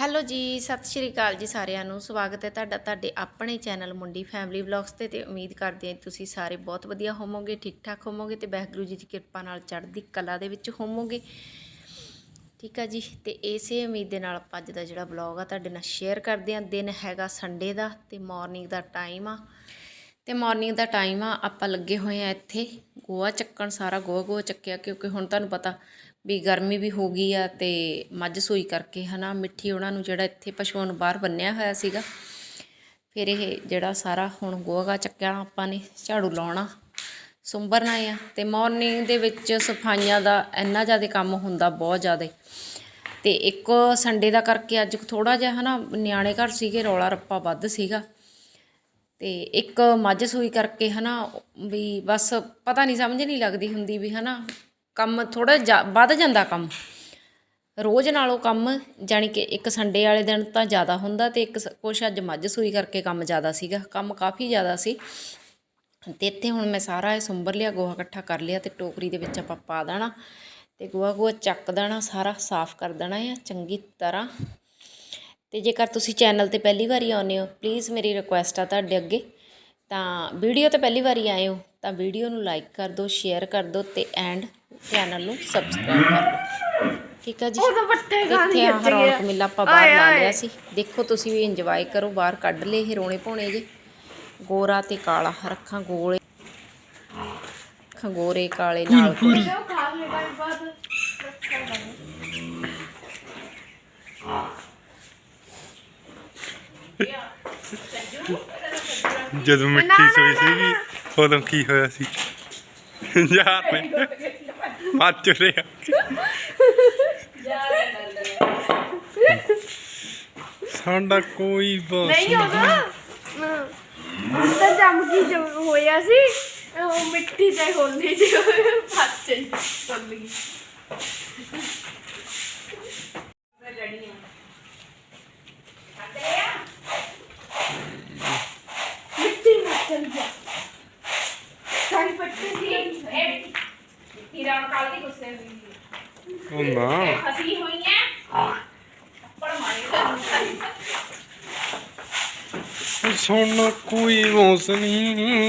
Hello ਜੀ, ਸਤਿ ਸ਼੍ਰੀ ਅਕਾਲ ਜੀ ਸਾਰਿਆਂ ਨੂੰ। ਸਵਾਗਤ ਹੈ ਤੁਹਾਡਾ, ਤੁਹਾਡੇ ਆਪਣੇ ਚੈਨਲ ਮੁੰਡੀ ਫੈਮਿਲੀ ਵਲੌਗਸ ਤੇ ਤੇ ਉਮੀਦ ਕਰਦੇ ਹਾਂ ਤੁਸੀਂ ਸਾਰੇ ਬਹੁਤ ਵਧੀਆ ਹੋਵੋਗੇ ਠੀਕ ਠਾਕ ਹੋਵੋਗੇ ਤੇ ਵਾਹਿਗੁਰੂ ਜੀ ਦੀ ਕਿਰਪਾ ਨਾਲ ਚੜ੍ਹਦੀ ਕਲਾ ਦੇ ਵਿੱਚ ਹੋਵੋਗੇ। ਠੀਕ ਆ ਜੀ, ਤੇ ਇਸੇ ਉਮੀਦ ਦੇ ਨਾਲ ਆਪਾਂ ਅੱਜ ਦਾ ਜਿਹੜਾ ਵਲੌਗ ਆ, ਤੁਹਾਡੇ ਨਾਲ ਸ਼ੇਅਰ ਕਰਦੇ ਹਾਂ। ਦਿਨ ਹੈਗਾ ਸੰਡੇ ਦਾ ਤੇ ਮਾਰਨਿੰਗ ਦਾ ਟਾਈਮ ਆ। ਤੇ ਮਾਰਨਿੰਗ ਦਾ ਟਾਈਮ ਆ, ਆਪਾਂ ਲੱਗੇ ਹੋਏ ਆ ਇੱਥੇ। ਗੋਆ ਚੱਕਣ, ਸਾਰਾ ਗੋਆ ਗੋਆ ਚੱਕਿਆ, ਕਿਉਂਕਿ ਹੁਣ ਤੁਹਾਨੂੰ ਪਤਾ ਵੀ ਗਰਮੀ ਵੀ ਹੋ ਗਈ ਆ ਅਤੇ ਮੱਝ ਸੂਈ ਕਰਕੇ ਹੈ ਨਾ ਮਿੱਠੀ ਉਹਨਾਂ ਨੂੰ ਜਿਹੜਾ ਇੱਥੇ ਪਸ਼ੂਆਂ ਨੂੰ ਬਾਹਰ ਬੰਨਿਆ ਹੋਇਆ ਸੀਗਾ। ਫਿਰ ਇਹ ਜਿਹੜਾ ਸਾਰਾ ਹੁਣ ਗੋਹਾ ਚੱਕਿਆ ਆਪਾਂ ਨੇ, ਝਾੜੂ ਲਾਉਣਾ। ਸੁੰਬਰਨਾ ਆ ਤੇ ਮਾਰਨਿੰਗ ਦੇ ਵਿੱਚ ਸਫਾਈਆਂ ਦਾ ਇੰਨਾ ਜ਼ਿਆਦਾ ਕੰਮ ਹੁੰਦਾ ਬਹੁਤ ਜ਼ਿਆਦਾ। ਤੇ ਇੱਕ ਸੰਡੇ ਦਾ ਕਰਕੇ ਅੱਜ ਥੋੜਾ ਜਿਹਾ ਹਨਾ, ਨਿਆਣੇ ਘਰ ਸੀਗੇ, ਰੌਲਾ ਰੱਪਾ ਵੱਧ ਸੀਗਾ। ਤੇ ਇੱਕ ਮੱਝ ਸੂਈ ਕਰਕੇ ਹਨਾ, ਵੀ ਬਸ ਪਤਾ ਨਹੀਂ ਸਮਝ ਨਹੀਂ ਲੱਗਦੀ ਹੁੰਦੀ ਵੀ ਹਨਾ ਕੰਮ ਥੋੜਾ ਵੱਧ ਜਾਂਦਾ ਕੰਮ। ਰੋਜ਼ ਨਾਲੋਂ ਕੰਮ ਜਾਣੀ ਕਿ ਇੱਕ ਸੰਡੇ ਵਾਲੇ ਦਿਨ ਤਾਂ ਜ਼ਿਆਦਾ ਹੁੰਦਾ ਤੇ ਇੱਕ ਸ- ਕੁਛ ਅੱਜ ਮੱਝ ਸੂਈ ਕਰਕੇ ਕੰਮ ਜ਼ਿਆਦਾ ਸੀਗਾ, ਕੰਮ ਕਾਫੀ ਜ਼ਿਆਦਾ ਸੀ। ਤੇ ਇੱਥੇ ਹੁਣ ਮੈਂ ਸਾਰਾ ਇਹ ਸੁੰਬਰ ਲਿਆ, ਗੋਹਾ ਇਕੱਠਾ ਕਰ ਲਿਆ ਤੇ ਟੋਕਰੀ ਦੇ ਵਿੱਚ ਆਪਾਂ ਪਾ ਦੇਣਾ ਤੇ ਗੋਹਾ ਗੋਹਾ ਚੱਕ ਦੇਣਾ, ਸਾਰਾ ਸਾਫ਼ ਕਰ ਦੇਣਾ ਆ, ਚੰਗੀ ਤਰ੍ਹਾਂ। ਤੇ ਜੇਕਰ ਤੁਸੀਂ ਚੈਨਲ ਤੇ ਪਹਿਲੀ ਵਾਰੀ ਆਉਂਦੇ ਹੋ ਪਲੀਜ਼ ਮੇਰੀ ਰਿਕੁਐਸਟ ਆ ਤੁਹਾਡੇ ਅੱਗੇ। ਤਾਂ ਵੀਡੀਓ ਤੇ ਪਹਿਲੀ ਵਾਰੀ ਆਏ ਹੋ, ਤਾਂ ਵੀਡੀਓ ਨੂੰ ਲਾਈਕ ਕਰ ਦਿਓ ਸ਼ੇਅਰ ਕਰ ਦਿਓ ਤੇ ਐਂਡ ਚੈਨਲ ਨੂੰ ਸਬਸਕ੍ਰਾਈਬ ਕਰ ਲਓ। ਠੀਕ ਆ ਜੀ? ਇੱਥੇ ਆਹ। ਰੌਣਕ ਮੇਲਾ ਆਪਾਂ ਬਾਹਰ ਲਾ। ਲਿਆ ਸੀ। ਦੇਖੋ ਤੁਸੀਂ ਵੀ ਇੰਜੋਏ ਕਰੋ ਬਾਹਰ ਕੱਢ ਲਏ ਇਹ ਰੋਣੇ ਭੋਣੇ ਜੇ। ਗੋਰਾ ਤੇ ਕਾਲਾ ਰੱਖਾਂ ਗੋਲੇ। ਖੰਗੋਰੇ ਕਾਲੇ ਨਾਲ ਕੋਈ ਉਹ ਖਾ ਲੈਣਾ ਬਾਅਦ ਰੱਖਿਆ ਜਾਣਾ ਜਦੋਂ ਮਿੱਟੀ ਸੋਈ ਸੀਗੀ ਉਦੋਂ ਕੀ ਹੋਇਆ ਸੀ? ਯਾਰ ਨੇ ਮੱਚ ਰਿਹਾ ਸਾਡਾ ਕੋਈ ਬਸ ਨਹੀਂ ਉਹਦਾ ਤਾਂ ਜੰਮ ਕੀ ਜਮ ਹੋਇਆ ਸੀ? ਉਹ ਮਿੱਟੀ ਤੇ ਹੋਲੀ ਜੀ ਚੱਲ ਗਈ ਮਿੱਟੀ ਮਤ ਚੱਲ ਜਾ ਸਾਰੀ ਪੱਟੀ ਦੀ ਹੀਰਾ ਕਾਲ ਦੀ ਗੁੱਸੇ ਹੋਈ ਉਹ ਨਾ ਫਸੀ ਹੋਈ ਹੈ ਪਰ ਮਾਰੇ ਸੋਨਾ ਕੋਈ ਮੌਸ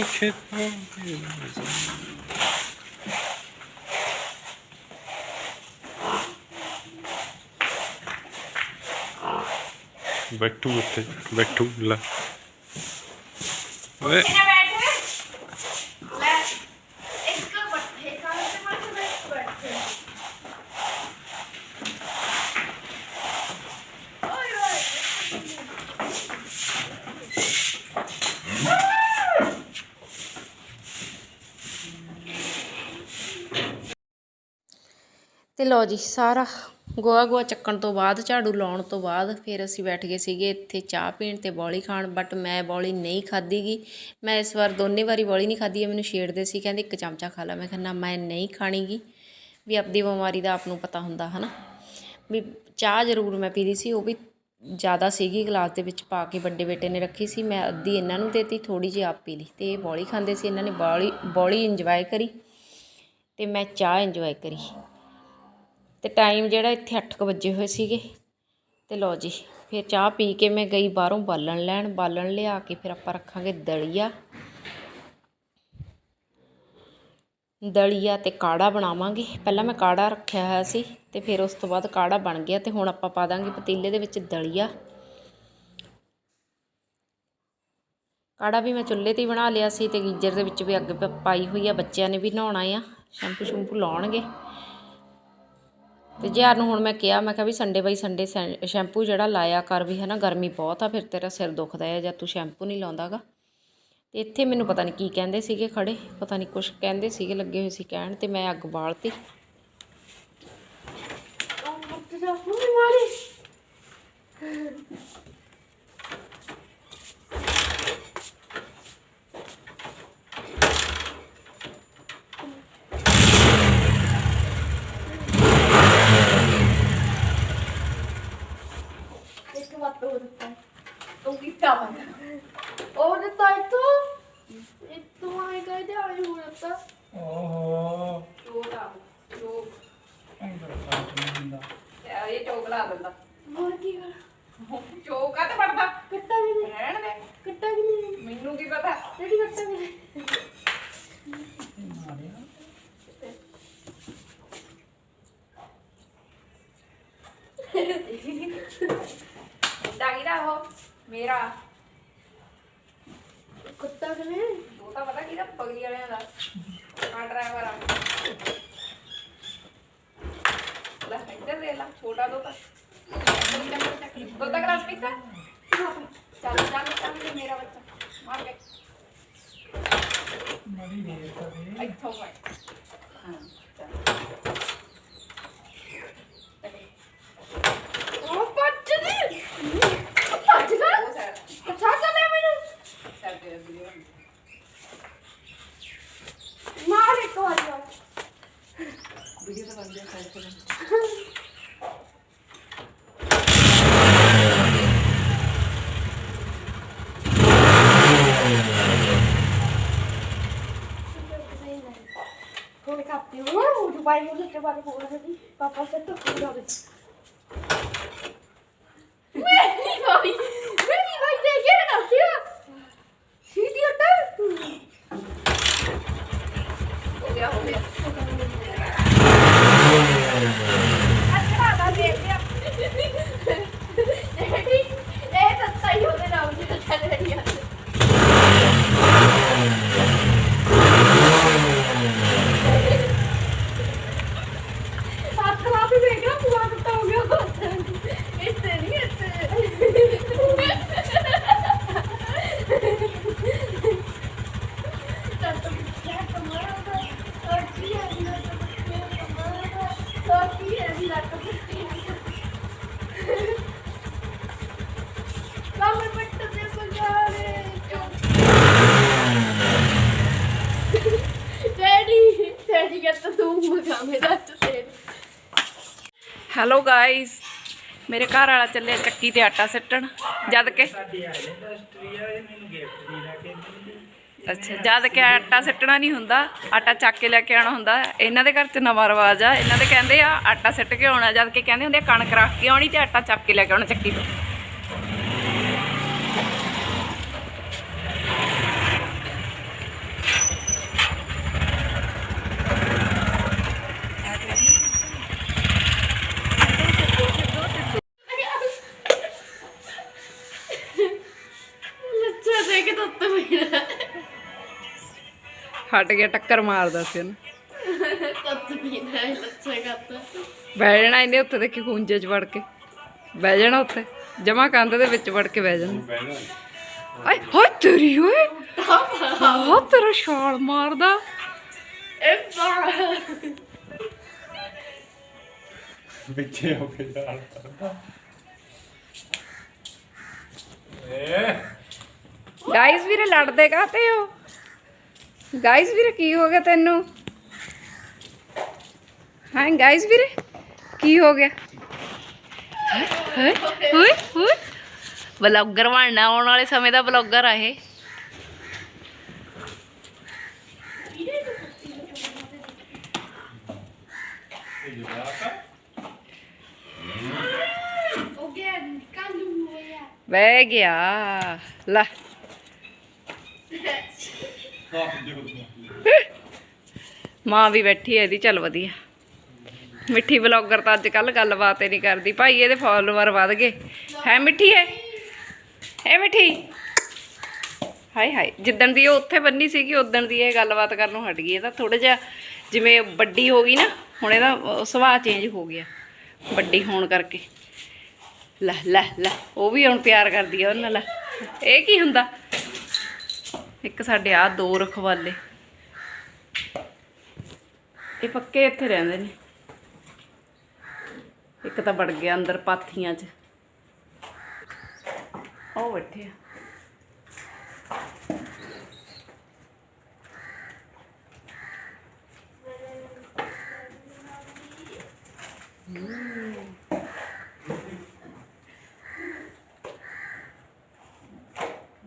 ਖੇਤਾਂ ਦੇ ਬੈਠੂ ਉੱਥੇ ਬੈਠੂ ਲੈ। ਓਏ ਨਾ ਬੈਠ ਲੈ ਇੱਕ ਬੱਠੇ ਖਾਣ ਤੇ ਮਤ ਬੈਠ ਓਏ ਓਏ ਤੇ ਲਓ ਜੀ, ਸਾਰਾ ਗੋਆ ਗੋਆ ਚੱਕਣ ਤੋਂ ਬਾਅਦ, ਝਾੜੂ ਲਾਉਣ ਤੋਂ ਬਾਅਦ ਫਿਰ ਅਸੀਂ ਬੈਠ ਗਏ ਸੀਗੇ ਇੱਥੇ ਚਾਹ ਪੀਣ ਤੇ ਬੌਲੀ ਖਾਣ ਬਟ ਮੈਂ ਬੌਲੀ ਨਹੀਂ ਖਾਧੀਗੀ। ਮੈਂ ਇਸ ਵਾਰ ਦੋਨੇ ਵਾਰੀ ਬੌਲੀ ਨਹੀਂ ਖਾਧੀ, ਇਹ ਮੈਨੂੰ ਛੇੜਦੇ ਸੀ, ਕਹਿੰਦੇ ਇੱਕ ਚਮਚਾ ਖਾ ਲੈ। ਮੈਂ ਕਹਿੰਦਾ ਮੈਂ ਨਹੀਂ ਖਾਣੀਗੀ। ਵੀ ਆਪਦੀ ਬਿਮਾਰੀ ਦਾ ਆਪ ਨੂੰ ਪਤਾ ਹੁੰਦਾ, ਹਨਾ। ਵੀ ਚਾਹ ਜ਼ਰੂਰ ਮੈਂ ਪੀਦੀ ਸੀ, ਉਹ ਵੀ ਜ਼ਿਆਦਾ ਸੀਗੀ, ਗਲਾਸ ਦੇ ਵਿੱਚ ਪਾ ਕੇ ਵੱਡੇ ਬੇਟੇ ਨੇ ਰੱਖੀ ਸੀ। ਮੈਂ ਅੱਧੀ ਇਹਨਾਂ ਨੂੰ ਦੇਤੀ ਥੋੜੀ ਜਿਹੀ ਆਪ ਪੀ ਲਈ। ਤੇ ਇਹ ਬੌਲੀ ਖਾਂਦੇ ਸੀ, ਇਹਨਾਂ ਨੇ ਬੌਲੀ ਬੌਲੀ ਇੰਜੋਏ ਕਰੀ। ਤੇ ਮੈਂ ਚਾਹ ਇੰਜੋਏ ਕਰੀ। ਅਤੇ ਟਾਈਮ ਜਿਹੜਾ ਇੱਥੇ ਅੱਠ ਕੁ ਵੱਜੇ ਹੋਏ ਸੀਗੇ ਅਤੇ ਲਓ ਜੀ, ਫਿਰ ਚਾਹ ਪੀ ਕੇ ਮੈਂ ਗਈ ਬਾਹਰੋਂ ਬਾਲਣ ਲੈਣ, ਬਾਲਣ ਲਿਆ ਕੇ ਫਿਰ ਆਪਾਂ ਰੱਖਾਂਗੇ ਦਲੀਆ। ਦਲੀਆ ਤੇ ਕਾੜਾ ਬਣਾਵਾਂਗੇ। ਪਹਿਲਾਂ ਮੈਂ ਕਾੜਾ ਰੱਖਿਆ ਹੋਇਆ ਸੀ ਤੇ ਫਿਰ ਉਸ ਤੋਂ ਬਾਅਦ ਕਾੜਾ ਬਣ ਗਿਆ ਤੇ ਹੁਣ ਆਪਾਂ ਪਾ ਦਾਂਗੇ ਪਤੀਲੇ ਦੇ ਵਿੱਚ ਦਲੀਆ। ਕਾੜਾ ਵੀ ਮੈਂ ਚੁੱਲ੍ਹੇ ਤੇ ਹੀ ਬਣਾ ਲਿਆ ਸੀ ਤੇ ਗੀਜ਼ਰ ਦੇ ਵਿੱਚ ਵੀ ਅੱਗ ਪਾਈ ਹੋਈ ਆ, ਬੱਚਿਆਂ ਨੇ ਵੀ ਨਹਾਉਣਾ ਆ, ਸ਼ੈਂਪੂ ਸ਼ੈਂਪੂ ਲਾਉਣਗੇ। ਤੇ ਜਿਆਰ ਨੂੰ ਹੁਣ ਮੈਂ ਕਿਹਾ ਮੈਂ ਕਿਹਾ ਵੀ ਸੰਡੇ ਬਾਈ ਸੰਡੇ ਸ਼ੈਂਪੂ ਜਿਹੜਾ ਲਾਇਆ ਕਰ ਵੀ ਹਨਾ, ਗਰਮੀ ਬਹੁਤ ਆ, ਫਿਰ ਤੇਰਾ ਸਿਰ ਦੁਖਦਾ ਹੈ ਜਾਂ ਤੂੰ ਸ਼ੈਂਪੂ ਨਹੀਂ ਲਾਉਂਦਾਗਾ। ਤੇ ਇੱਥੇ ਮੈਨੂੰ ਪਤਾ ਨਹੀਂ ਕੀ ਕਹਿੰਦੇ ਸੀਗੇ ਖੜੇ, ਪਤਾ ਨਹੀਂ ਕੁਝ ਕਹਿੰਦੇ ਸੀਗੇ, ਲੱਗੇ ਹੋਏ ਸੀ ਕਹਿਣ ਤੇ ਮੈਂ ਅੱਗ ਬਾਲਤੀ। ਉਹ ਮੁੱਤ ਜਾ ਫੂਈ ਮਾਰੀ ਇੱਕ ਬਾਤ ਹੋ ਦਿੱਤਾ ਉਹ ਕੀਤਾ ਬਣਾ ਉਹ ਦਿੱਤਾ ਇਤੋਂ ਇਤੋਂ ਆਏ ਗਏ ਤੇ ਆਏ ਹੋ ਦਿੱਤਾ ਓਹੋ ਇਹ ਚੋਕਲਾ ਦਿੰਦਾ ਹੋਰ ਕੀ ਕਰ ਚੋਕਾ ਤੇ ਪੜਦਾ ਕੱਟਾ ਵੀ ਨਹੀਂ ਰਹਿਣ ਦੇ ਕੱਟਾ ਵੀ ਨਹੀਂ ਮੈਨੂੰ ਕੀ ਪਤਾ ਡੈਡੀ ਕੱਟਾ ਵੀ ਨਹੀਂ ਮੁੰਡਾ ਕਿਹਦਾ ਉਹ ਮੇਰਾ ਉਹ ਤਾਂ ਪਤਾ ਕਿਹਦਾ ਪਗੜੀ ਵਾਲਿਆਂ ਦਾ। ਆ ਡਰਾਈਵਰ ਆ। ਲੈ ਇੱਧਰ ਦੇ ਲਾ ਛੋਟਾ ਦੋ ਤਾਂ ਦੋ ਤਾਂ ਕਲਾਸ ਪੀਤਾ? ਚੱਲ ਚੱਲ ਚੱਲ ਮੇਰਾ ਬੱਚਾ। ਮਾਰ ਕੇ। ਇੱਥੋਂ ਮੈਂ ਹਾਂ ਚੱਲ ਉਹ ਪੱਜ ਦੀ ਪੱਜ ਨਾ ਉਹ ਸਾਈਡ ਕੱਚਾ ਚੱਲਿਆ ਮੈਨੂੰ ਸਾਈਡ ਤੇ ਵੀਡੀਓ ਮਾਰ ਇੱਕ ਵਾਰ ਮਾਰ ਵੀਡੀਓ ਤਾਂ ਬਣ ਗਿਆ ਸਾਈਡ ਤੇ Come capito? Non ਬਾਰੇ ਬੋਲ ਰਹੀ ਪਾਪਾ ਸੇ ਤੋਂ lo fai, papà, se tu non lo Vedi poi, vedi poi, te che era tio? Sì, tio, te? ਹੋ ਗਿਆ ਹੋ ਗਿਆ ਅੱਛਾ ਦਾ ਦੇ ਗਿਆ ਡੈਡੀ ਇਹ ਤਾਂ ਸਹੀ ਉਹਦੇ ਨਾਲ ਜੀ ਚੱਲ ਰਹੀ ਆ ਸਾਥ ਲਾ ਵੀ ਵੇਖਿਆ ਪੂਰਾ ਟੁੱਟਾ ਹੋ ਗਿਆ ਇੱਥੇ ਨਹੀਂ Come metto del mangiare! Daddy, Daddy ਕਹਿੰਦਾ ਤੂੰ ਮਗਾਵੇਂ ਦਾ ਤੇ ਹੈਲੋ ਗਾਇਸ ਮੇਰੇ ਘਰ ਵਾਲਾ ਚੱਲਿਆ ਚੱਕੀ ਤੇ ਆਟਾ ਸਿੱਟਣ, ਜਦ ਕਿ ਅੱਛਾ, ਜਦ ਕਿ ਆਟਾ ਸਿੱਟਣਾ ਨਹੀਂ ਹੁੰਦਾ, ਆਟਾ ਚੱਕ ਕੇ ਲੈ ਕੇ ਆਉਣਾ ਹੁੰਦਾ। ਇਹਨਾਂ ਦੇ ਘਰ 'ਚ ਨਵਾਂ ਰਿਵਾਜ ਆ, ਇਹਨਾਂ ਦੇ ਕਹਿੰਦੇ ਆ ਆਟਾ ਸਿੱਟ ਕੇ ਆਉਣਾ, ਜਦ ਕਿ ਕਹਿੰਦੇ ਹੁੰਦੇ ਆ ਕਣਕ ਰੱਖ ਕੇ ਆਉਣੀ ਤੇ ਆਟਾ ਚੱਕ ਕੇ ਲੈ ਕੇ ਆਉਣਾ ਚੱਕੀ ਤੋਂ। ਹਟ ਗਿਆ ਟੱਕਰ ਮਾਰਦਾ ਸੀ ਉਹਨੂੰ। ਤੁੱਤ ਪੀਦਾ ਲੱਛਾ ਕਰਤਾ ਬਹਿ ਜਾਣਾ ਇਹਨੇ ਉੱਤੇ ਦੇਖੀ ਖੂੰਜੇ 'ਚ ਵੜ ਕੇ। ਬਹਿ ਜਾਣਾ ਉੱਤੇ ਜਮਾ ਕੰਧ ਦੇ ਵਿੱਚ ਵੜ ਕੇ ਬਹਿ ਜਾਣਾ। ਆਏ ਹੋਏ ਤੇਰੀ ਓਏ ਆਹ ਤੇਰਾ ਛਾਲ ਮਾਰਦਾ। ਇਹ ਹੋ ਕੇ ਏ। ਗਾਇਸ ਵੀਰੇ ਲੜਦੇ ਕਾਤੇ ਹੋ? ਗਾਇਸ ਵੀਰੇ ਕੀ ਹੋ ਗਿਆ ਤੈਨੂੰ? ਹਾਂ ਗਾਇਸ ਵੀਰੇ ਕੀ ਹੋ ਗਿਆ? ਹਾਏ ਹੋਏ ਬਲੌਗਰ ਬਣਨਾ ਆਉਣ ਵਾਲੇ ਸਮੇਂ ਦਾ ਬਲੌਗਰ ਆ ਇਹ। ਬਹਿ ਗਿਆ। ਲੈ। ਮਾਂ ਵੀ ਬੈਠੀ ਹੈ, ਇਹਦੀ ਚੱਲ ਵਧੀਆ। ਮਿੱਠੀ ਬਲੌਗਰ ਤਾਂ ਅੱਜ ਕੱਲ ਗੱਲਬਾਤ ਹੀ ਨਹੀਂ ਕਰਦੀ। ਭਾਈ, ਇਹਦੇ ਫਾਲੋਅਰ ਵੱਧ ਗਏ। ਹੈ ਮਿੱਠੀ ਹੈ ਹੈ ਮਿੱਠੀ? ਹਾਏ ਹਾਏ, ਜਿੱਦਣ ਦੀ ਉਹ ਉੱਥੇ ਬੰਨੀ ਸੀਗੀ ਉਦਣ ਦੀ ਇਹ ਗੱਲਬਾਤ ਕਰਨ ਹਟ ਗਈ। ਇਹ ਤਾਂ ਥੋੜਾ ਜਿਹਾ ਜਿਵੇਂ ਵੱਡੀ ਹੋ ਗਈ ਨਾ, ਹੁਣ ਇਹਦਾ ਸੁਭਾਅ ਚੇਂਜ ਹੋ ਗਿਆ, ਵੱਡੀ ਹੋਣ ਕਰਕੇ। ਲੈ ਲੈ ਲੈ, ਉਹ ਵੀ ਹੁਣ ਪਿਆਰ ਕਰਦੀ ਆ ਉਹਨਾਂ ਨਾਲ। ਲੈ ਇਹ ਕੀ ਹੁੰਦਾ? ਇੱਕ ਸਾਡੇ ਆ ਦੋ ਰਖਵਾਲੇ। ਇਹ ਪੱਕੇ ਇੱਥੇ ਰਹਿੰਦੇ ਨੇ। ਇੱਕ ਤਾਂ ਵੜ ਗਿਆ ਅੰਦਰ ਪਾਥੀਆਂ 'ਚ। ਉਹ ਬੈਠੇ ਆ।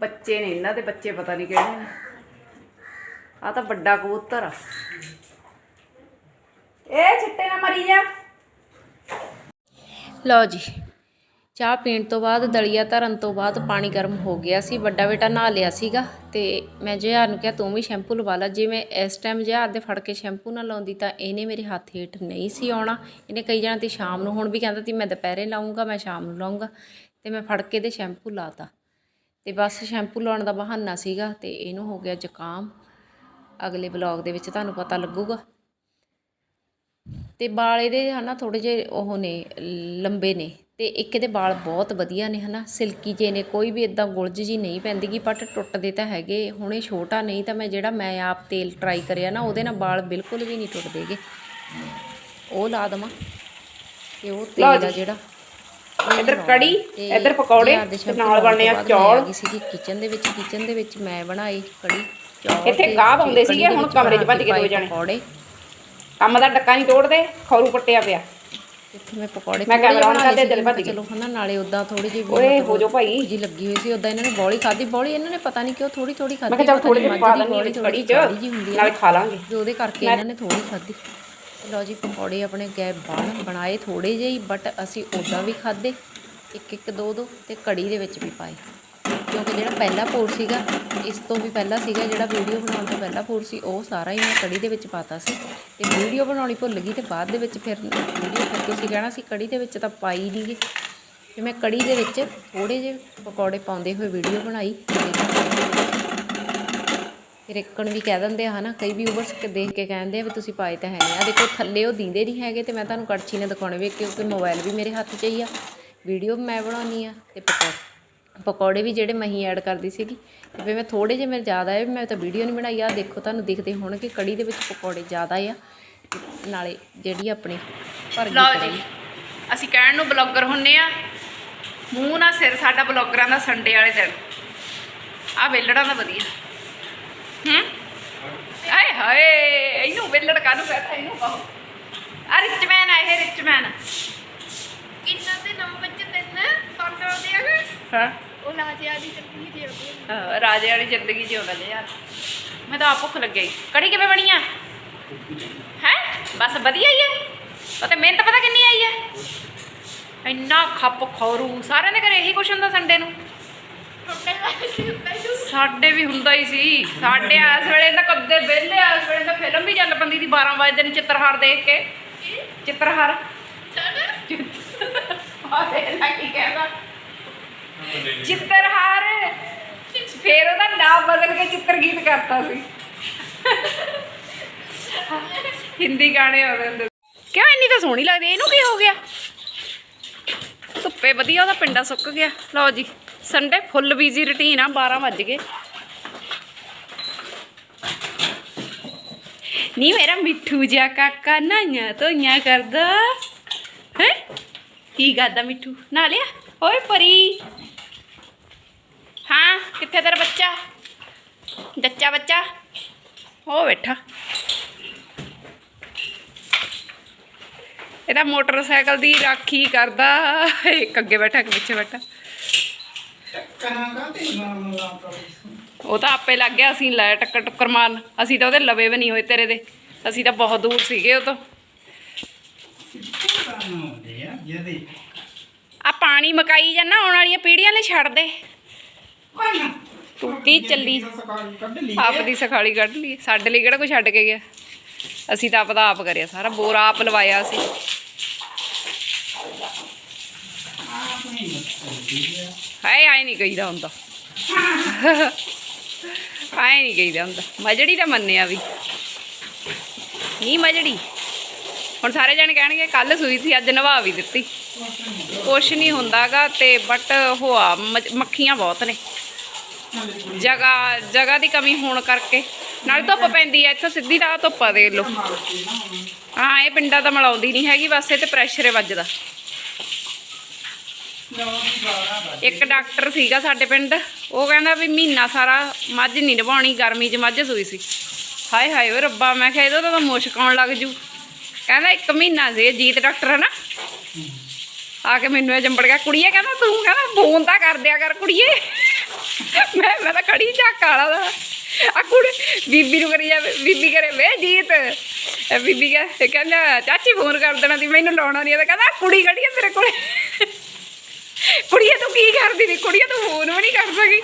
ਬੱਚੇ ਨੇ, ਇਹਨਾਂ ਦੇ ਬੱਚੇ ਪਤਾ ਨਹੀਂ ਕਿਹੜੇ ਨੇ। ਆ ਤਾਂ ਵੱਡਾ ਕਬੂਤਰ ਆ। ਇਹ ਛਿੱਟੇ ਨਾ ਮਰੀ ਜਾ ਲਓ ਜੀ, ਚਾਹ ਪੀਣ ਤੋਂ ਬਾਅਦ, ਦਲੀਆ ਧਰਨ ਤੋਂ ਬਾਅਦ ਪਾਣੀ ਗਰਮ ਹੋ ਗਿਆ ਸੀ। ਵੱਡਾ ਬੇਟਾ ਨਹਾ ਲਿਆ ਸੀਗਾ ਤੇ ਮੈਂ ਜਿਹਾਰ ਨੂੰ ਕਿਹਾ, ਤੂੰ ਵੀ ਸ਼ੈਂਪੂ ਲਵਾ ਲਾ। ਜੇ ਮੈਂ ਇਸ ਟਾਈਮ ਜਿਹਾਰ ਦੇ ਫੜ ਕੇ ਸ਼ੈਂਪੂ ਨਾ ਲਾਉਂਦੀ, ਤਾਂ ਇਹਨੇ ਮੇਰੇ ਹੱਥ ਹੇਠ ਨਹੀਂ ਸੀ ਆਉਣਾ। ਇਹਨੇ ਕਈ ਜਣਾਂ ਤੇ ਸ਼ਾਮ ਨੂੰ, ਹੁਣ ਵੀ ਕਹਿੰਦਾ ਸੀ, ਮੈਂ ਦੁਪਹਿਰੇ ਲਾਉਂਗਾ ਮੈਂ ਸ਼ਾਮ ਨੂੰ ਲਾਉਂਗਾ ਤੇ ਮੈਂ ਫੜ ਕੇ ਦੇ ਸ਼ੈਂਪੂ ਲਾਤਾ। ਤੇ ਬਸ ਸ਼ੈਂਪੂ ਲਾਉਣ ਦਾ ਬਹਾਨਾ ਸੀਗਾ ਤੇ ਇਹਨੂੰ ਹੋ ਗਿਆ ਜ਼ੁਕਾਮ। ਅਗਲੇ ਬਲੌਗ ਦੇ ਵਿੱਚ ਤੁਹਾਨੂੰ ਪਤਾ ਲੱਗੂਗਾ। ਤੇ ਵਾਲ ਇਹਦੇ ਹਨਾ ਥੋੜੇ ਜਿਹੇ ਉਹ ਨੇ ਲੰਬੇ ਨੇ ਤੇ ਇੱਕ ਇਹਦੇ ਵਾਲ ਬਹੁਤ ਵਧੀਆ ਨੇ ਹਨਾ। ਸਿਲਕੀ ਜੇ ਨੇ ਕੋਈ ਵੀ ਇਦਾਂ ਗੁਲਝ ਜੀ ਨਹੀਂ ਪੈਂਦੀਗੀ ਬਟ ਟੁੱਟਦੇ ਤਾਂ ਹੈਗੇ। ਹੁਣ ਛੋਟਾ ਨਹੀਂ ਤਾਂ ਮੈਂ ਜਿਹੜਾ ਮੈਂ ਆਪ ਤੇਲ ਟਰਾਈ ਕਰਿਆ ਨਾ ਉਹਦੇ ਨਾਲ ਵਾਲ ਬਿਲਕੁਲ ਵੀ ਨਹੀਂ ਟੁੱਟਦੇਗੇ। ਉਹ ਲਾ ਦਵਾਂ। ਤੇ ਉਹ ਤੇਲ ਆ ਜਿਹੜਾ ਇੱਧਰ ਕੜੀ ਇੱਧਰ ਪਕੌੜੇ ਤੇ ਨਾਲ ਬਣਨੇ ਆ ਚੌਲ ਸੀਗੀ ਕਿਚਨ ਦੇ ਵਿੱਚ ਕਿਚਨ ਦੇ ਵਿੱਚ ਮੈਂ ਬਣਾਈ ਕੜੀ ਚੌਲ ਇੱਥੇ ਤੇ ਗਾਹਕ ਆਉਂਦੇ ਸੀਗੇ, ਹੁਣ ਕਮਰੇ 'ਚ ਭੱਜ ਕੇ ਦੋ ਜਾਣੇ। ਪਕੌੜੇ ਕੰਮ ਦਾ ਡੱਕਾ ਨਹੀਂ ਤੋੜਦੇ ਖੌਰੂ ਪੱਟਿਆ ਪਿਆ ਇੱਥੇ ਮੈਂ ਪਕੌੜੇ ਮੈਂ ਕੈਮਰਾ ਲਏ ਕਰਦੇ ਦਿਲ ਭੱਜ। ਚਲੋ ਹਨਾ ਨਾਲੇ ਉਦਾਂ ਥੋੜੀ ਜਿਹੀ ਓਏ ਹੋ ਜਾਓ ਭਾਈ। ਜੀ ਲੱਗੀ ਹੋਈ ਸੀ ਉਦਾਂ ਇਹਨਾਂ ਨੇ ਬੌਲੀ ਖਾਦੀ ਬੌਲੀ ਇਹਨਾਂ ਨੇ ਪਤਾ ਨਹੀਂ ਕਿਉਂ ਥੋੜੀ ਥੋੜੀ ਖਾਦੀ ਮੈਂ ਕਿਹਾ ਚੱਲ ਥੋੜੀ ਜਿਹੀ ਪਾ ਲੈਣੀ ਕੜੀ 'ਚ ਜੀ ਨਾਲ ਖਾ ਲਾਂਗੇ ਵੀ ਉਹਦੇ ਕਰਕੇ ਇਹਨਾਂ ਨੇ ਥੋੜੀ ਖਾਦੀ ਲਓ ਜੀ, ਪਕੌੜੇ ਆਪਣੇ ਗਏ ਬਣ, ਬਣਾਏ ਥੋੜੇ ਜਿਹੇ ਹੀ ਬਟ ਅਸੀਂ ਉਦਾਂ ਵੀ ਖਾਦੇ ਇੱਕ ਇੱਕ, ਦੋ ਦੋ ਤੇ ਕੜੀ ਦੇ ਵਿੱਚ ਵੀ ਪਾਏ। ਕਿਉਂਕਿ ਜਿਹੜਾ ਪਹਿਲਾ ਪੋਰ ਸੀਗਾ, ਇਸ ਤੋਂ ਵੀ ਪਹਿਲਾਂ ਸੀਗਾ, ਜਿਹੜਾ ਵੀਡੀਓ ਬਣਾਉਣ ਤੋਂ ਪਹਿਲਾ ਪੋਰ ਸੀ, ਉਹ ਸਾਰਾ ਹੀ ਮੈਂ ਕੜੀ ਦੇ ਵਿੱਚ ਪਾਤਾ ਸੀ। ਤੇ ਵੀਡੀਓ ਬਣਾਉਣੀ ਭੁੱਲ ਗਈ ਤੇ ਬਾਅਦ ਦੇ ਵਿੱਚ ਫਿਰ ਵੀਡੀਓ ਫਿਰ ਤੁਸੀਂ ਕਹਿਣਾ ਸੀ ਕੜੀ ਦੇ ਵਿੱਚ ਤਾਂ ਪਾਈ ਨਹੀਂ ਤੇ ਮੈਂ ਕੜੀ ਦੇ ਵਿੱਚ ਥੋੜੇ ਜਿਹੇ ਪਕੌੜੇ ਪਾਉਂਦੇ ਹੋਏ ਵੀਡੀਓ ਬਣਾਈ। ਫਿਰ ਇੱਕਣ ਵੀ ਕਹਿ ਦਿੰਦੇ ਆ ਹਨਾ? ਕਈ ਵਿਊਵਰਸ ਦੇਖ ਕੇ ਕਹਿੰਦੇ ਆ ਵੀ ਤੁਸੀਂ ਪਾਏ ਤਾਂ ਹੈ ਨਹੀਂ ਆ ਦੇਖੋ ਥੱਲੇ ਉਹ ਦਿੰਦੇ ਨਹੀਂ ਹੈਗੇ ਤੇ ਮੈਂ ਤੁਹਾਨੂੰ ਕੜਛੀ ਨੇ ਦਿਖਾਉਣੇ ਵੀ ਕਿਉਂਕਿ ਮੋਬਾਈਲ ਵੀ ਮੇਰੇ ਹੱਥ 'ਚ ਹੀ ਆ। ਵੀਡੀਓ ਮੈਂ ਬਣਾਉਣੀ ਆ ਤੇ ਪਕੌੜੇ ਪਕੌੜੇ ਵੀ ਜਿਹੜੇ ਮੈਂ ਹੀ ਐਡ ਕਰਦੀ ਸੀਗੀ। ਤੇ ਫਿਰ ਮੈਂ ਥੋੜੇ ਜਿਹੇ ਮੇਰੇ ਜ਼ਿਆਦਾ ਆਏ ਮੈਂ ਤਾਂ ਵੀਡੀਓ ਨਹੀਂ ਬਣਾਈ। ਆ ਦੇਖੋ ਤੁਹਾਨੂੰ ਦਿਖਦੇ ਹੋਣਗੇ ਕੜੀ ਦੇ ਵਿੱਚ ਪਕੌੜੇ ਜ਼ਿਆਦਾ ਆ। ਨਾਲੇ ਜਿਹੜੀ ਆਪਣੀ ਭਰ ਗਈ ਲਓ ਕੜਾਹੀ। ਜੀ ਅਸੀਂ ਕਹਿਣ ਨੂੰ ਬਲੌਗਰ ਹੁੰਨੇ ਆ ਮੂੰਹ ਨਾਲ ਸਿਰ ਸਾਡਾ ਬਲੌਗਰਾਂ ਦਾ ਸੰਡੇ ਵਾਲੇ ਦਿਨ। ਆ ਵੇਲੜਾਂ ਦਾ ਵਧੀਆ। ਕਿੰਨਾ ਤੇ ਤਿੰਨ ਦੇ ਹਾਂ। ਉਹ ਰਾਜੇ ਵਾਲੀ ਜ਼ਿੰਦਗੀ ਜਿਉਂਦਾ ਯਾਰ। ਮੈਂ ਤਾਂ ਭੁੱਖ ਕੜੀ ਕਿਵੇਂ ਬਣੀ ਆ? ਹੈ? ਬਸ ਵਧੀਆ ਹੀ ਹੈ ਤੇ ਮਿਹਨਤ ਪਤਾ ਕਿੰਨੀ ਆਈ ਹੈ ਇੰਨਾ ਖੱਪ ਖੌਰੂ ਸਾਰਿਆਂ ਦੇ ਘਰੇ ਇਹੀ ਕੁਛ ਹੁੰਦਾ ਸੰਡੇ ਨੂੰ। ਸਾਡੇ ਵੀ ਹੁੰਦਾ ਹੀ ਸੀ। ਸਾਡੇ ਇਸ ਵੇਲੇ ਤਾਂ ਕਦੇ ਵਿਹਲੇ ਇਸ ਵੇਲੇ ਤਾਂ ਫਿਲਮ ਵੀ ਚੱਲ ਪੰਦੀ ਦੀ 12 ਵਜੇ ਦਿਨ ਚਿੱਤਰਹਾਰ ਦੇਖ ਕੇ। ਚਿੱਤਰਹਾਰ? ਚਿੱਤਰਹਾਰ? ਫੇਰ ਉਹਦਾ ਨਾਮ ਬਦਲ ਕੇ ਚਿੱਤਰਗੀਤ ਕਰਤਾ ਸੀ। ਹਿੰਦੀ ਗਾਣੇ ਆਉਂਦੇ ਹੁੰਦੇ ਕਿਉਂ ਇੰਨੀ ਤਾਂ ਸੋਹਣੀ ਲੱਗਦੀ ਇਹਨੂੰ ਕੀ ਹੋ ਗਿਆ? ਧੁੱਪੇ ਵਧੀਆ ਉਹਦਾ ਪਿੰਡਾ ਸੁੱਕ ਗਿਆ। ਲਓ ਜੀ। ਸੰਡੇ, ਫੁੱਲ ਬੀਜ਼ੀ ਰੁਟੀਨ ਆ 12 ਵੱਜ ਗਏ। ਨਹੀਂ ਮੇਰਾ ਮਿੱਠੂ ਜਿਹਾ ਕਾਕਾ ਨਾਈਆਂ ਤੋਈਆਂ ਕਰਦਾ। ਹੈ? ਕੀ ਕਰਦਾ ਮਿੱਠੂ? ਨਾ ਲਿਆ? ਓਏ ਪਰੀ। ਹਾਂ, ਕਿੱਥੇ ਤੇਰਾ ਬੱਚਾ? ਜੱਚਾ ਬੱਚਾ? ਹੋ ਬੈਠਾ। ਇਹਦਾ ਮੋਟਰਸਾਈਕਲ ਦੀ ਰਾਖੀ ਕਰਦਾ। ਇੱਕ ਅੱਗੇ ਬੈਠਾ, ਇੱਕ ਪਿੱਛੇ ਬੈਠਾ। ਉਹ ਤਾਂ ਆਪੇ ਲੱਗ ਗਿਆ ਅਸੀਂ ਲੈ ਟੱਕਰ ਟੁੱਕਰ ਮਾਰਨ। ਅਸੀਂ ਤਾਂ ਉਹਦੇ ਲਵੇ ਵੀ ਨਹੀਂ ਹੋਏ ਤੇਰੇ ਦੇ। ਅਸੀਂ ਤਾਂ ਬਹੁਤ ਦੂਰ ਸੀਗੇ ਉਹ ਤੋਂ। ਆ ਪਾਣੀ ਮਕਾਈ ਜਾਂਦਾ ਆਉਣ ਵਾਲੀਆਂ ਪੀੜ੍ਹੀਆਂ ਲਈ ਛੱਡ ਦੇ। ਤੂੰ ਕੀ ਚੱਲੀ। ਆਪ ਦੀ ਸਖਾਲੀ ਕੱਢ ਲਈ। ਸਾਡੇ ਲਈ ਕਿਹੜਾ ਕੋਈ ਛੱਡ ਕੇ ਗਿਆ? ਅਸੀਂ ਤਾਂ ਆਪ ਦਾ ਆਪ ਕਰਿਆ ਸਾਰਾ ਬੋਰ ਆਪ ਲਵਾਇਆ ਸੀ ਹਾਏ, ਆਏ ਨਹੀਂ ਕਹੀਦਾ ਹੁੰਦਾ। ਆਏ ਨਹੀਂ ਕਹੀਦਾ ਹੁੰਦਾ। ਮਜੜੀ ਤਾਂ ਮੰਨਿਆ ਵੀ। ਨਹੀਂ ਮਜੜੀ। ਹੁਣ ਸਾਰੇ ਜਣ ਕਹਿਣਗੇ ਕੱਲ ਸੂਈ ਸੀ, ਅੱਜ ਨਵਾ ਵੀ ਦਿੱਤੀ। ਕੁਛ ਨਹੀਂ ਹੁੰਦਾਗਾ ਤੇ ਬਟ ਹੋਆ ਮੱਖੀਆਂ ਬਹੁਤ ਨੇ। ਜਗ੍ਹਾ ਜਗ੍ਹਾ ਦੀ ਕਮੀ ਹੋਣ ਕਰਕੇ। ਨਾਲ ਧੁੱਪ ਪੈਂਦੀ ਐ ਇੱਥੋਂ ਸਿੱਧੀ ਰਾਹ ਧੁੱਪਾ ਦੇ ਲੋ ਹਾਂ, ਇਹ ਪਿੰਡਾਂ ਤਾਂ ਮਲਾਉਂਦੀ ਨਹੀਂ ਹੈਗੀ, ਬਸ ਇਹ ਤੇ ਪ੍ਰੈਸ਼ਰ ਵੱਜਦਾ। ਇੱਕ ਡਾਕਟਰ ਸੀਗਾ ਸਾਡੇ ਪਿੰਡ, ਉਹ ਕਹਿੰਦਾ ਵੀ ਮਹੀਨਾ ਸਾਰਾ ਮੱਝ ਨਹੀਂ ਨਵਾਉਣੀ, ਗਰਮੀ 'ਚ ਮੱਝ ਸੂਈ ਸੀ। ਹਾਏ ਹਾਏ ਓ ਰੱਬਾ, ਮੈਂ ਕਿਹਾ ਇਹਦਾ ਤਾਂ ਮੁਸ਼ਕ ਆਉਣ ਲੱਗ ਜੂ। ਕਹਿੰਦਾ ਇੱਕ ਮਹੀਨਾ ਸੀ ਜੀਤ ਡਾਕਟਰ ਹੈ ਨਾ। ਆ ਕੇ ਮੈਨੂੰ ਇਹ ਜੰਬੜ ਗਿਆ, ਕੁੜੀਏ ਕਹਿੰਦਾ ਤੂੰ ਕਹਿੰਦਾ ਫੋਨ ਤਾਂ ਕਰ ਦਿਆ ਕਰ ਕੁੜੀਏ। ਮੈਂ ਮੈਂ ਤਾਂ ਖੜੀ ਝਾਕ ਵਾਲਾ ਦਾ ਆ ਕੁੜੀ ਬੀਬੀ ਨੂੰ ਕਰੀ ਜਾਵੇ, ਬੀਬੀ ਕਰੇ, ਵੇ ਜੀਤ। ਬੀਬੀ ਕਹੇ ਕਹਿੰਦਾ, ਚਾਚੀ ਫੋਨ ਕਰ ਦੇਣਾ ਸੀ, ਮੈਨੂੰ ਲਾਉਣਾ ਨਹੀਂ ਤਾਂ ਕਹਿੰਦਾ ਕੁੜੀ ਖੜੀ ਆ ਮੇਰੇ ਕੋਲੇ। ਕੁੜੀਏ, ਤੂੰ ਕੀ ਕਰਦੀ ਨਹੀਂ ਕੁੜੀਏ, ਤੂੰ ਫੋਨ ਵੀ ਨਹੀਂ ਕਰ ਸਕੀ।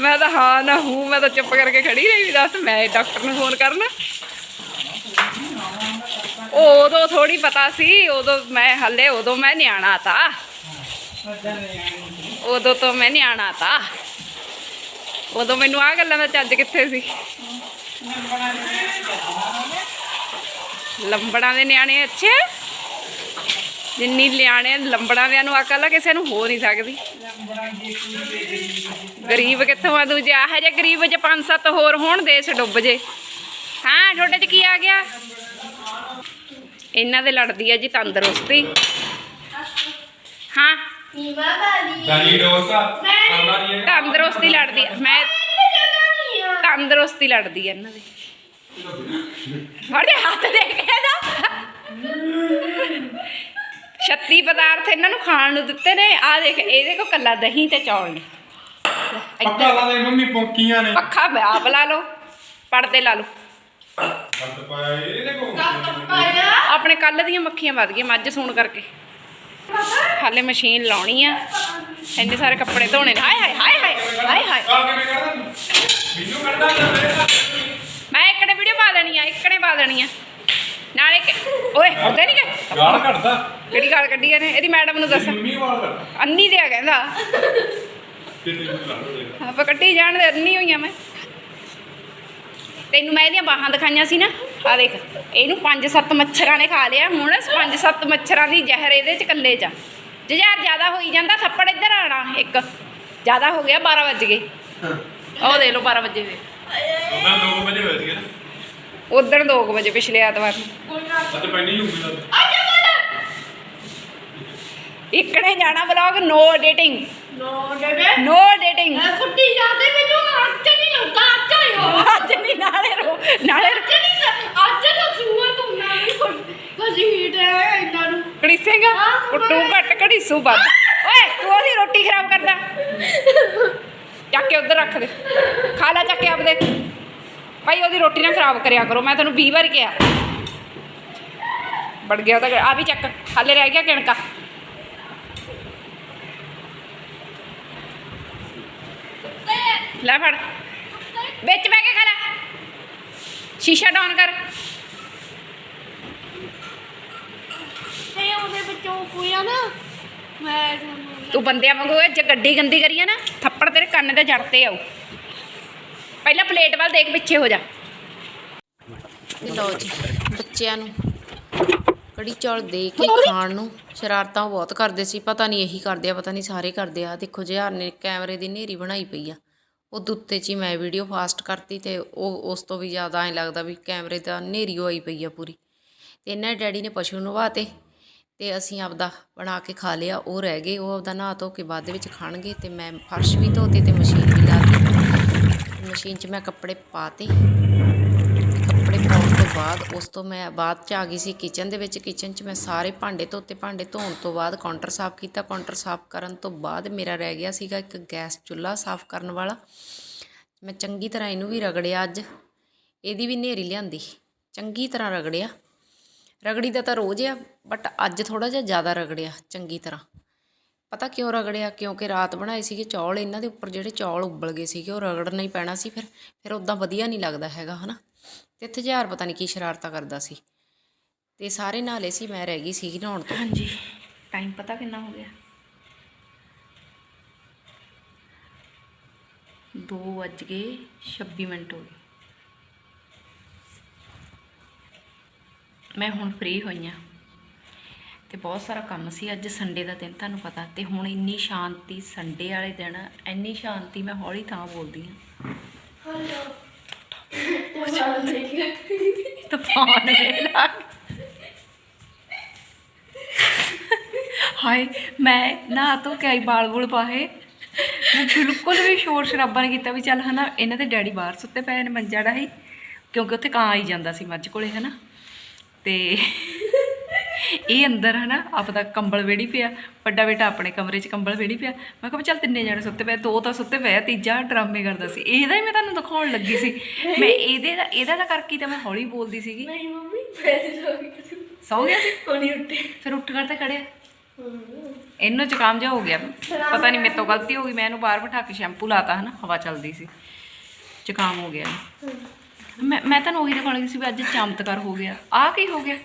ਮੈਂ ਤਾਂ ਹਾਂ, ਨਾ ਹੂੰ, ਮੈਂ ਤਾਂ ਚੁੱਪ ਕਰਕੇ ਖੜੀ ਰਹੀ ਵੀ ਦੱਸ, ਮੈਂ ਡਾਕਟਰ ਨੂੰ ਫੋਨ ਕਰਨਾ। ਉਦੋਂ ਥੋੜੀ ਪਤਾ ਸੀ, ਉਦੋਂ ਮੈਂ ਹੱਲੇ ਉਦੋਂ ਮੈਂ ਨਿਆਣਾ ਤਾ। ਉਦੋਂ ਤੋਂ ਮੈਂ ਨਿਆਣਾ ਤਾ। ਉਦੋਂ ਮੈਨੂੰ ਆ ਗੱਲਾਂ ਦਾ ਚੱਜ ਕਿੱਥੇ ਸੀ? ਲੰਬੜਾਂ ਦੇ ਨਿਆਣੇ ਅੱਛੇ? ਜਿੰਨੀ ਨਿਆਣੇ ਲੰਬੜਾਂ ਦੇ ਨੂੰ ਅਕਲ ਆ ਕਿਸੇ ਨੂੰ ਹੋ ਨਹੀਂ ਸਕਦੀ। ਗਰੀਬ ਕਿੱਥੋਂ ਆ ਦੂਜੇ? ਆਹ ਜੇ ਗਰੀਬ ਜੇ ਪੰਜ ਸੱਤ ਹੋਰ ਹੋਣ ਦੇਸ਼ ਡੁੱਬ ਜੇ। ਹਾਂ ਤੁਹਾਡੇ 'ਚ ਕੀ ਆ ਗਿਆ? ਇਹਨਾਂ ਦੇ ਲੜਦੀ ਆ ਜੀ ਤੰਦਰੁਸਤੀ। ਹਾਂ। ਡੋਸਾ ਕਰਨਾ ਨਹੀਂ ਤੰਦਰੁਸਤੀ ਲੜਦੀ ਆ। ਮੈਂ ਜਗ੍ਹਾ ਨਹੀਂ ਆ ਤੰਦਰੁਸਤੀ ਲੜਦੀ ਆ ਇਹਨਾਂ ਦੀ। ਫੜੇ ਹੱਥ ਦੇ ਕੇ ਨਾ। 36 ਪਦਾਰਥ ਇਹਨਾਂ ਨੂੰ ਖਾਣ ਨੂੰ ਦਿੱਤੇ ਨੇ। ਆ ਦੇਖ ਇਹਦੇ ਕੋ ਕੱਲਾ ਦਹੀਂ ਤੇ ਚੌਲ ਨੇ। ਪੱਕਾ ਲਾ ਦੇ ਮੰਮੀ ਪੌਂਕੀਆਂ ਨੇ। ਪੱਖਾ ਆਪ ਲਾ ਲਓ ਪੜਦੇ ਲਾ ਲਓ। ਪਾਇਆ ਇਹਦੇ ਆਪਣੇ ਕੱਲ ਦੀਆਂ ਮੱਖੀਆਂ ਵੱਧ ਗਈਆਂ ਮੱਝ ਸੂਣ ਕਰਕੇ। ਹਾਲੇ ਮਸ਼ੀਨ ਲਾਉਣੀ ਆ। ਇੰਨੇ ਸਾਰੇ ਕੱਪੜੇ ਧੋਣੇ ਨੇ। ਹਾਏ ਹਾਏ ਹਾਏ ਹਾਏ ਹਾਏ ਹਾਏ। ਮੈਂ ਇੱਕ ਨੇ ਵੀਡੀਓ ਪਾ ਦੇਣੀ ਆ ਇੱਕ ਨੇ ਪਾ ਦੇਣੀ ਆ। ਨਾਲੇ ਓਏ ਹੁੰਦੇ ਨਹੀਂ ਕਿ ਗਾਲ ਕੱਢਦਾ। ਕਿਹੜੀ ਗੱਲ ਕੱਢੀ ਇਹਨੇ? ਇਹਦੀ ਮੈਡਮ ਨੂੰ ਦੱਸ। ਮੰਮੀ ਵਾਲ ਕੱਢਦਾ ਅੰਨੀ ਦੇ ਆ ਕਹਿੰਦਾ। ਤੇ ਤੈਨੂੰ ਲਾ ਦੇ ਆਪਾਂ ਕੱਟੀ ਜਾਣ ਦੇ ਅੰਨੀ ਹੋਈਆਂ ਮੈਂ। ਤੈਨੂੰ ਮੈਂ ਇਹਦੀਆਂ ਬਾਹਾਂ ਦਿਖਾਈਆਂ ਸੀ ਨਾ ਆ ਦੇਖ ਇਹਨੂੰ ਪੰਜ ਸੱਤ ਮੱਛਰਾਂ ਨੇ ਖਾ ਲਿਆ ਹੁਣ ਪੰਜ ਸੱਤ ਮੱਛਰਾਂ ਦੀ ਜ਼ਹਿਰ ਇਹਦੇ ਚ ਕੱਲੇ ਚ ਜਜ਼ਾਰ ਜ਼ਿਆਦਾ ਹੋਈ ਜਾਂਦਾ ਥੱਪੜ ਇੱਧਰ ਆਣਾ ਇੱਕ। ਜ਼ਿਆਦਾ ਹੋ ਗਿਆ 12 ਵਜ ਗਏ। ਉਹ ਦੇ ਲਓ 12 ਵਜੇ ਵੇ ਉਹਨਾਂ 2 ਵਜੇ ਹੋਏ ਸੀਗੇ। ਨਾ ਉਦੋਂ 2 ਵਜੇ ਪਿਛਲੇ ਐਤਵਾਰ ਨੂੰ। ਅੱਜ ਪੈਣੀ ਹੋਊਗੀ ਤਾਂ। ਇਕੜੇ ਜਾਣਾ vlog no dating no dating ਮੈਂ ਕੁੱਟੀ ਜਾਂਦੇ ਮੈਨੂੰ ਅੱਜ ਨਹੀਂ ਹੁੰਦਾ ਅੱਜ ਹੀ ਹੋ। ਅੱਜ ਨਹੀਂ ਨਾਲੇ ਰੋ ਨਾਲੇ ਅੱਜ ਨਹੀਂ ਅੱਜ ਤਾਂ ਸੂਆ ਤੂੰ ਨਾ ਵੀ ਕੁਝ ਹੀਟ ਹੈ ਇਹਨਾਂ ਨੂੰ। ਕੜੀਸੇਗਾ? ਕੁੱਟੂ ਘੱਟ ਕੜੀਸੂ ਵੱਧ। ਓਏ ਤੂੰ ਉਹਦੀ ਰੋਟੀ ਖਰਾਬ ਕਰਦਾ। ਚੱਕ ਕੇ ਉੱਧਰ ਰੱਖ ਦੇ। ਖਾ ਲੈ ਚੱਕ ਕੇ ਆਪਦੇ। ਭਾਈ ਉਹਦੀ ਰੋਟੀ ਨਾ ਖਰਾਬ ਕਰਿਆ ਕਰੋ ਮੈਂ ਤੈਨੂੰ 20 ਵਾਰ ਕਿਹਾ। ਵੜ ਗਿਆ ਤਾਂ ਆ ਵੀ ਚੱਕ। ਹਾਲੇ ਰਹਿ ਗਿਆ ਕਿਣਕਾ। ਲੈ ਫੜ। ਵਿੱਚ ਬਹਿ ਕੇ ਖਾ ਲੈ। ਸ਼ੀਸ਼ਾ ਡਾਊਨ ਕਰ। ਤੇ ਉਹਦੇ ਵਿੱਚੋਂ ਹੋਇਆ ਨਾ ਮੈਂ ਤੁਹਾਨੂੰ ਤੂੰ ਬੰਦਿਆਂ ਵਾਂਗੂ ਇਹ ਜੇ ਗੱਡੀ ਗੰਦੀ ਕਰੀਏ ਨਾ ਥੱਪੜ ਤੇਰੇ ਕੰਨ ਤੇ ਜੜ ਤੇ ਆਊ। ਪਹਿਲਾਂ ਪਲੇਟ ਵੱਲ ਦੇਖ ਪਿੱਛੇ ਹੋ ਜਾ। ਤੇ ਲਓ ਜੀ ਬੱਚਿਆਂ ਨੂੰ ਕੜੀ ਚੌਲ ਦੇ ਕੇ ਖਾਣ ਨੂੰ ਸ਼ਰਾਰਤਾਂ ਉਹ ਬਹੁਤ ਕਰਦੇ ਸੀ ਪਤਾ ਨਹੀਂ ਇਹੀ ਕਰਦੇ ਆ ਪਤਾ ਨਹੀਂ ਸਾਰੇ ਕਰਦੇ ਆ। ਦੇਖੋ ਜਿਹਾਰ ਨੇ ਕੈਮਰੇ ਦੀ ਨੇਰੀ ਬਣਾਈ ਪਈ ਆ। ਉਹ ਦੁੱਤੇ ਚ ਹੀ ਮੈਂ ਵੀਡੀਓ ਫਾਸਟ ਕਰਤੀ ਅਤੇ ਉਹ ਉਸ ਤੋਂ ਵੀ ਜ਼ਿਆਦਾ ਐਂ ਲੱਗਦਾ ਵੀ ਕੈਮਰੇ ਦਾ ਹਨੇਰੀ ਹੋਈ ਪਈ ਆ ਪੂਰੀ। ਅਤੇ ਇਹਨਾਂ ਦੇ ਡੈਡੀ ਨੇ ਪਸ਼ੂ ਨਵਾਤੇ ਅਤੇ ਅਸੀਂ ਆਪਦਾ ਬਣਾ ਕੇ ਖਾ ਲਿਆ, ਉਹ ਰਹਿ ਗਏ, ਉਹ ਆਪਦਾ ਨਹਾ ਧੋ ਕੇ ਬਾਅਦ ਦੇ ਵਿੱਚ ਖਾਣਗੇ ਅਤੇ ਮੈਂ ਫਰਸ਼ ਵੀ ਧੋਤੇ ਅਤੇ ਮਸ਼ੀਨ ਵੀ ਲਾ ਲਾਤੀ ਮਸ਼ੀਨ 'ਚ ਮੈਂ ਕੱਪੜੇ ਪਾਤੇ। ਬਾਅਦ ਉਸ ਤੋਂ ਮੈਂ ਬਾਅਦ ਚ ਆ ਗਈ ਸੀ ਕਿਚਨ ਦੇ ਵਿੱਚ। ਕਿਚਨ 'ਚ ਮੈਂ ਸਾਰੇ ਭਾਂਡੇ ਧੋਤੇ। ਭਾਂਡੇ ਧੋਣ ਤੋਂ ਬਾਅਦ ਕਾਊਂਟਰ ਸਾਫ਼ ਕੀਤਾ। ਕਾਊਂਟਰ ਸਾਫ਼ ਕਰਨ ਤੋਂ ਬਾਅਦ ਮੇਰਾ ਰਹਿ ਗਿਆ ਸੀਗਾ ਇੱਕ ਗੈਸ ਚੁੱਲ੍ਹਾ ਸਾਫ਼ ਕਰਨ ਵਾਲਾ। ਮੈਂ ਚੰਗੀ ਤਰ੍ਹਾਂ ਇਹਨੂੰ ਵੀ ਰਗੜਿਆ ਅੱਜ। ਇਹਦੀ ਵੀ ਨੇਰੀ ਲਿਆਂਦੀ। ਚੰਗੀ ਤਰ੍ਹਾਂ ਰਗੜਿਆ। ਰਗੜੀ ਦਾ ਤਾਂ ਰੋਜ਼ ਆ ਬਟ ਅੱਜ ਥੋੜਾ ਜਿਹਾ ਜ਼ਿਆਦਾ ਰਗੜਿਆ, ਚੰਗੀ ਤਰ੍ਹਾਂ। ਪਤਾ ਕਿਉਂ ਰਗੜਿਆ? ਕਿਉਂਕਿ ਰਾਤ ਬਣਾਏ ਸੀਗੇ ਚੌਲ। ਇਹਨਾਂ ਦੇ ਉੱਪਰ ਜਿਹੜੇ ਚੌਲ ਉਬਲ ਗਏ ਸੀਗੇ, ਉਹ ਰਗੜਨਾ ਹੀ ਪੈਣਾ ਸੀ। ਫਿਰ ਫਿਰ ਉਦਾਂ ਵਧੀਆ ਨਹੀਂ ਲੱਗਦਾ ਹੈਗਾ, ਹਨਾ? ਤੇ ਇੱਥੇ ਹਜ਼ਾਰ ਪਤਾ ਨਹੀਂ ਕੀ ਸ਼ਰਾਰਤਾਂ ਕਰਦਾ ਸੀ। ਤੇ ਸਾਰੇ ਨਾਲੇ ਸੀ ਮੈਂ ਰਹਿ ਗਈ ਸੀਗੀ ਨਹਾਉਣ ਤੋਂ। ਹਾਂਜੀ ਟਾਈਮ ਪਤਾ ਕਿੰਨਾ ਹੋ ਗਿਆ? 2 ਵੱਜ ਗਏ 26 ਮਿੰਟ ਹੋ ਗਏ। ਮੈਂ ਹੁਣ ਫ੍ਰੀ ਹੋਈ ਹਾਂ ਤੇ ਬਹੁਤ ਸਾਰਾ ਕੰਮ ਸੀ ਅੱਜ ਸੰਡੇ ਦਾ ਦਿਨ ਤੁਹਾਨੂੰ ਪਤਾ। ਤੇ ਹੁਣ ਇੰਨੀ ਸ਼ਾਂਤੀ ਸੰਡੇ ਵਾਲੇ ਦਿਨ ਇੰਨੀ ਸ਼ਾਂਤੀ ਮੈਂ ਹੌਲੀ ਤਾਂ ਬੋਲਦੀ ਹਾਂ ਹਲੋ ਉਹ ਚੱਲ ਰਹੀ ਤੂਫਾਨ ਵੇਲਾ ਹਾਏ, ਮੈਂ ਨਾ ਤੋ ਕਈ ਬਾਲ ਬੁਲ ਪਾਏ ਮੈਂ ਬਿਲਕੁਲ ਵੀ ਸ਼ੋਰ ਸ਼ਰਾਬਾ ਨਹੀਂ ਕੀਤਾ ਵੀ ਚੱਲ ਹਨਾ, ਇਹਨਾਂ ਦੇ ਡੈਡੀ ਬਾਹਰ ਸੁੱਤੇ ਪਏ ਨੇ ਮੰਜਾ ਡਾਹੀ, ਕਿਉਂਕਿ ਉੱਥੇ ਕਾਂ ਆਈ ਜਾਂਦਾ ਸੀ ਮੱਝ ਕੋਲੇ, ਹਨਾ। ਤੇ ਇਹ ਅੰਦਰ ਹਨਾ ਆਪਦਾ ਕੰਬਲ ਵੇੜੀ ਪਿਆ ਵੱਡਾ ਬੇਟਾ ਆਪਣੇ ਕਮਰੇ 'ਚ ਕੰਬਲ ਵੇੜੀ ਪਿਆ। ਮੈਂ ਕਿਹਾ ਚੱਲ ਤਿੰਨੇ ਜਣੇ ਸੁੱਤੇ ਪਏ ਦੋ ਤਾਂ ਸੁੱਤੇ ਪਏ ਆ, ਤੀਜਾ ਡਰਾਮੇ ਕਰਦਾ ਸੀ। ਇਹਦਾ ਹੀ ਮੈਂ ਤੁਹਾਨੂੰ ਦਿਖਾਉਣ ਲੱਗੀ ਸੀ। ਮੈਂ ਇਹਦੇ ਦਾ ਇਹਦਾ ਦਾ ਕਰਕੇ ਹੀ ਤਾਂ ਮੈਂ ਹੌਲੀ ਬੋਲਦੀ ਸੀਗੀ। ਨਹੀਂ ਮੰਮੀ ਮੈਂ ਸੋ ਗਈ ਸੌ ਗਿਆ ਸੀ? ਕੋਣੀ ਉੱਠੇ। ਫਿਰ ਉੱਠ ਕਰ ਤੇ ਖੜਿਆ। ਇਹਨੂੰ ਜ਼ੁਕਾਮ ਜਿਹਾ ਹੋ ਗਿਆ। ਪਤਾ ਨਹੀਂ ਮੇਰੇ ਤੋਂ ਗਲਤੀ ਹੋ ਗਈ ਮੈਂ ਇਹਨੂੰ ਬਾਹਰ ਬਿਠਾ ਕੇ ਸ਼ੈਂਪੂ ਲਾਤਾ ਹਨਾ ਹਵਾ ਚੱਲਦੀ ਸੀ। ਜ਼ੁਕਾਮ ਹੋ ਗਿਆ। ਮੈਂ ਮੈਂ ਤੁਹਾਨੂੰ ਉਹੀ ਦਿਖਾਉਣ ਲੱਗੀ ਸੀ ਵੀ ਅੱਜ ਚਮਤਕਾਰ ਹੋ ਗਿਆ। ਆਹ ਕੀ ਹੋ ਗਿਆ?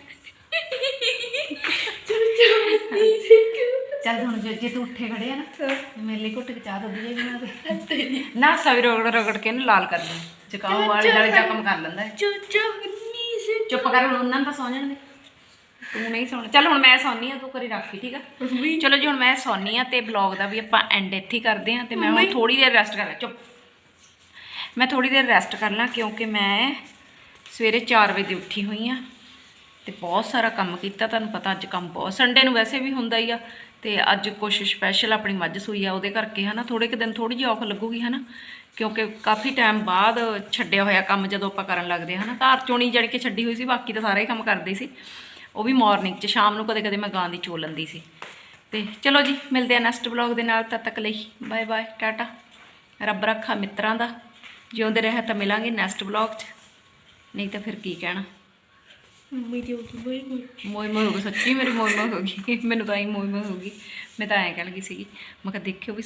ਚੱਲ ਹੁਣ ਜੇ ਜੇ ਤੂੰ ਉੱਠੇ ਖੜਿਆ ਨਾ ਮੇਰੇ ਲਈ ਘੁੱਟ ਕੇ ਚਾਹ ਦੋ ਦੀ ਬਣਾ ਦੇ। ਨਾ। ਸਵੀ ਰਗੜ ਰਗੜ ਕੇ ਇਹਨੂੰ ਲਾਲ ਕਰ ਦੇ ਜ਼ੁਕਾਮ ਵਾਲੇ ਨਾਲ ਜ਼ਖਮ ਕਰ। ਲੈਂਦਾ ਹੈ। ਚੁੱਪ ਕਰ ਹੁਣ ਉਹਨਾਂ ਨੂੰ ਤਾਂ ਸੌ ਜਾਣ ਦੇ ਤੂੰ ਨਹੀਂ ਸੌਣਾ। ਚੱਲ ਹੁਣ ਮੈਂ ਸੌਣੀ ਆ ਤੂੰ ਕਰੀ ਰੱਖੀ ਠੀਕ ਆ? ਚਲੋ ਜੀ ਹੁਣ ਮੈਂ ਸੌਣੀ ਆ ਤੇ ਬਲੌਗ ਦਾ ਵੀ ਆਪਾਂ ਐਂਡ ਇੱਥੇ ਹੀ ਕਰਦੇ ਆ ਤੇ ਮੈਂ ਹੁਣ ਥੋੜੀ ਦੇਰ ਰੈਸਟ ਕਰ ਲਾਂ। ਚੁੱਪ। ਮੈਂ ਥੋੜੀ ਦੇਰ ਰੈਸਟ ਕਰ ਲਾਂ ਕਿਉਂਕਿ ਮੈਂ ਸਵੇਰੇ 4 ਵਜੇ ਦੀ ਉੱਠੀ ਹੋਈ ਆ ਤੇ ਬਹੁਤ ਸਾਰਾ ਕੰਮ ਕੀਤਾ, ਤੁਹਾਨੂੰ ਪਤਾ ਅੱਜ ਕੰਮ ਬਹੁਤ ਸੰਡੇ ਨੂੰ ਵੈਸੇ ਵੀ ਹੁੰਦਾ ਹੀ ਆ, ਤੇ ਅੱਜ ਕੁਛ ਸਪੈਸ਼ਲ ਆਪਣੀ ਮੱਝ ਸੂਈ ਆ, ਉਹਦੇ ਕਰਕੇ ਹਨਾ ਥੋੜੇ ਕੁ ਦਿਨ ਥੋੜੀ ਜਿਹੀ ਔਖ ਲੱਗੂਗੀ ਹਨਾ, ਕਿਉਂਕਿ ਕਾਫੀ ਟਾਈਮ ਬਾਅਦ ਛੱਡਿਆ ਹੋਇਆ ਕੰਮ ਜਦੋਂ ਆਪਾਂ ਕਰਨ ਲੱਗਦੇ ਹਾਂ ਹਨਾ, ਧਾਰ ਚੋਣੀ ਜਿਹੜੀ ਕਿ ਛੱਡੀ ਹੋਈ ਸੀ, ਬਾਕੀ ਤਾਂ ਸਾਰਾ ਹੀ ਕੰਮ ਕਰਦੇ ਸੀ, ਉਹ ਵੀ ਮਾਰਨਿੰਗ 'ਚ, ਸ਼ਾਮ ਨੂੰ ਕਦੇ ਕਦੇ ਮੈਂ ਗਾਂ ਦੀ ਚੋ ਲੈਂਦੀ ਸੀ, ਤੇ ਚਲੋ ਜੀ, ਮਿਲਦੇ ਆ ਨੈਕਸਟ ਬਲੌਗ ਦੇ ਨਾਲ, ਤਦ ਤੱਕ ਲਈ ਬਾਏ ਬਾਏ ਟਾਟਾ, ਰੱਬ ਰੱਖਾ ਮਿੱਤਰਾਂ ਦਾ, ਜਿਉਂਦੇ ਰਹੇ ਤਾਂ ਮਿਲਾਂਗੇ ਨੈਕਸਟ ਬਲੌਗ 'ਚ, ਨਹੀਂ ਤਾਂ ਫਿਰ ਕੀ ਕਹਿਣਾ। ਮੰਮੀ ਦੀ ਉਦੋਂ ਬਈ ਕੋਈ ਮੋਈ ਮੋਈ ਹੋ ਗਈ ਸੱਚੀ ਮੇਰੀ ਮੋਈ ਮੋਈ ਹੋ ਗਈ ਮੈਨੂੰ ਤਾਂ ਹੀ ਮੋਈ ਮੋਈ ਹੋ ਗਈ ਮੈਂ ਤਾਂ ਐਂ ਕਹਿ ਲੱਗੀ ਸੀਗੀ, ਮੈਂ ਕਿਹਾ ਦੇਖਿਓ ਵੀ